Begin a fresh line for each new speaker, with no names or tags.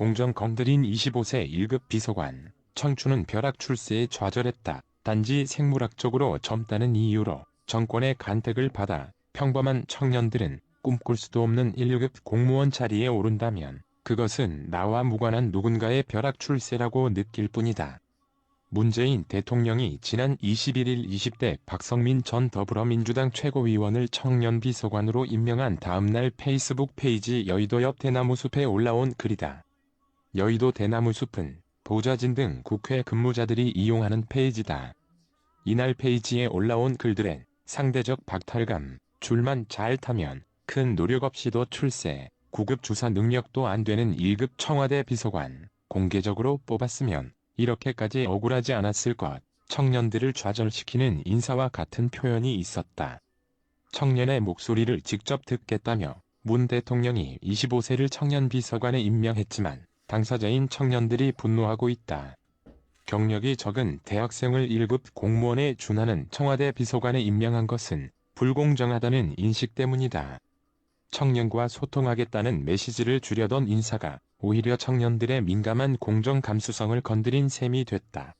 공정 건드린 25세 1급 비서관. 청춘은 벼락 출세에 좌절했다. 단지 생물학적으로 젊다는 이유로 정권의 간택을 받아 평범한 청년들은 꿈꿀 수도 없는 1급 공무원 자리에 오른다면 그것은 나와 무관한 누군가의 벼락 출세라고 느낄 뿐이다. 문재인 대통령이 지난 21일 20대 박성민 전 더불어민주당 최고위원을 청년 비서관으로 임명한 다음날 페이스북 페이지 여의도 옆 대나무숲에 올라온 글이다. 여의도 대나무 숲은 보좌진 등 국회 근무자들이 이용하는 페이지다. 이날 페이지에 올라온 글들엔 상대적 박탈감, 줄만 잘 타면 큰 노력 없이도 출세, 구급 주사 능력도 안 되는 1급 청와대 비서관, 공개적으로 뽑았으면 이렇게까지 억울하지 않았을 것, 청년들을 좌절시키는 인사와 같은 표현이 있었다. 청년의 목소리를 직접 듣겠다며 문 대통령이 25세를 청년 비서관에 임명했지만 당사자인 청년들이 분노하고 있다. 경력이 적은 대학생을 1급 공무원에 준하는 청와대 비서관에 임명한 것은 불공정하다는 인식 때문이다. 청년과 소통하겠다는 메시지를 주려던 인사가 오히려 청년들의 민감한 공정 감수성을 건드린 셈이 됐다.